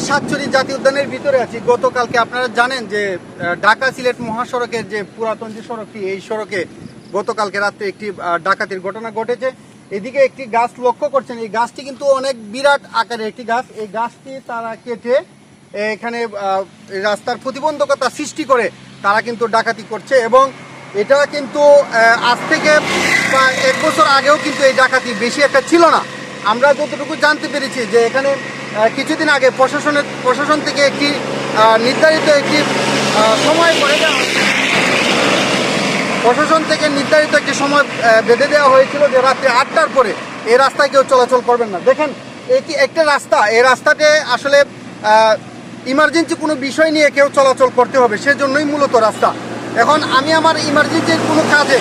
আমি সাতচুরি জাতীয় উদ্যানের ভিতরে আছি। গতকালকে আপনারা জানেন যে ঢাকা সিলেট মহাসড়কের যে পুরাতন যে সড়কটি, এই সড়কে গতকালকে রাত্রে একটি ডাকাতির ঘটনা ঘটেছে। এদিকে একটি গাছ লক্ষ্য করছেন। এই গাছটি কিন্তু অনেক বিরাট আকারের একটি গাছ। এই গাছটি তারা কেটে এখানে রাস্তার প্রতিবন্ধকতা সৃষ্টি করে তারা কিন্তু ডাকাতি করছে এবং এটা কিন্তু আজ থেকে প্রায় এক বছর আগেও কিন্তু এই ডাকাতি বেশি একটা ছিল না। আমরা যতটুকু জানতে পেরেছি যে এখানে কিছুদিন আগে প্রশাসনের প্রশাসন থেকে একটি নির্ধারিত একটি সময় করে দেওয়া প্রশাসন থেকে নির্ধারিত একটি সময় বেঁধে দেওয়া হয়েছিল যে রাত্রি আটটার পরে। এই রাস্তায় কেউ চলাচল করবেন না। দেখেন এটি একটা রাস্তা। এই রাস্তাতে আসলে ইমার্জেন্সি কোনো বিষয় নিয়ে কেউ চলাচল করতে হবে, সেজন্যই মূলত রাস্তা। এখন আমি আমার ইমার্জেন্সির কোনো কাজে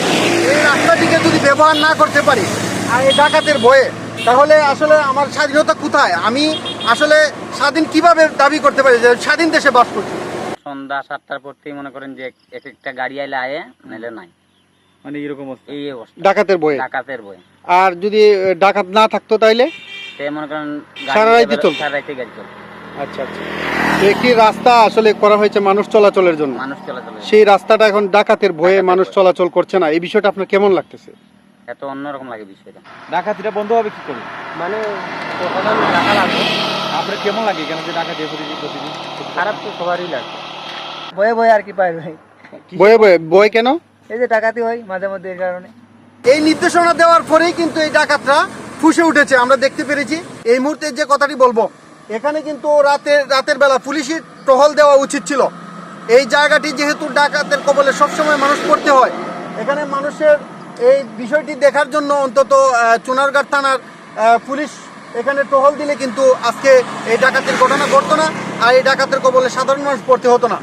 এই রাস্তাটিকে যদি ব্যবহার না করতে পারি, আর এই ডাকাতের ভয়ে তাহলে আসলে আমার স্বাধীনতা কোথায়? আমি আসলে স্বাধীন কীভাবে দাবি করতে পারি যে স্বাধীন দেশে বাস করছি? সন্ধ্যা সাতটার পর থেকে মনে করেন যে এক একটা গাড়ি আইলে আয়ে নাইলে নাই। মানে এরকম অবস্থা? এই অবস্থা। ডাকাতের ভয়ে ডাকাতের বই আর যদি ডাকাত না থাকতো তাইলে? সে মনে করেন সারা রাইতে চলতো? সারা রাইতে গাড়ি চলতো। আচ্ছা আচ্ছা। একটি রাস্তা আসলে করা হয়েছে মানুষ চলাচলের জন্য? মানুষ চলাচল সেই রাস্তাটা এখন ডাকাতের ভয়ে মানুষ চলাচল করছে না। এই বিষয়টা আপনার কেমন লাগতেছে? এত অন্যরকম লাগে বিষয়টা। ডাকাতিটা বন্ধ হবে কি করে? মানে প্রশাসন টাকা লাগবে। আপনার কেমন লাগে কেন যে ডাকাতি প্রতিদিন প্রতিদিন খারাপ তো সবারই লাগে। বয়ে বয়ে আর কি পাই ভাই? বয়ে বয়ে বয়ে কেন? এই যে ডাকাতি হয় মাঝে মধ্যে এর কারণে। এই নির্দেশনা দেওয়ার পরেই কিন্তু এই ডাকাতরা ফুসে উঠেছে আমরা দেখতে পেরেছি। এই মুহূর্তে যে কথাটি বলব এখানে কিন্তু রাতের রাতের বেলা পুলিশের টহল দেওয়া উচিত ছিল। এই জায়গাটি যেহেতু ডাকাতের কবলে সবসময় মানুষ পড়তে হয় এখানে মানুষের এই বিষয়টি দেখার জন্য অন্তত চুনারগার থানার পুলিশ এখানে টহল দিলে কিন্তু আজকে এই ডাকাতের ঘটনা ঘটতো না, আর এই ডাকাতের কবলে সাধারণ মানুষ পড়তে হতো না।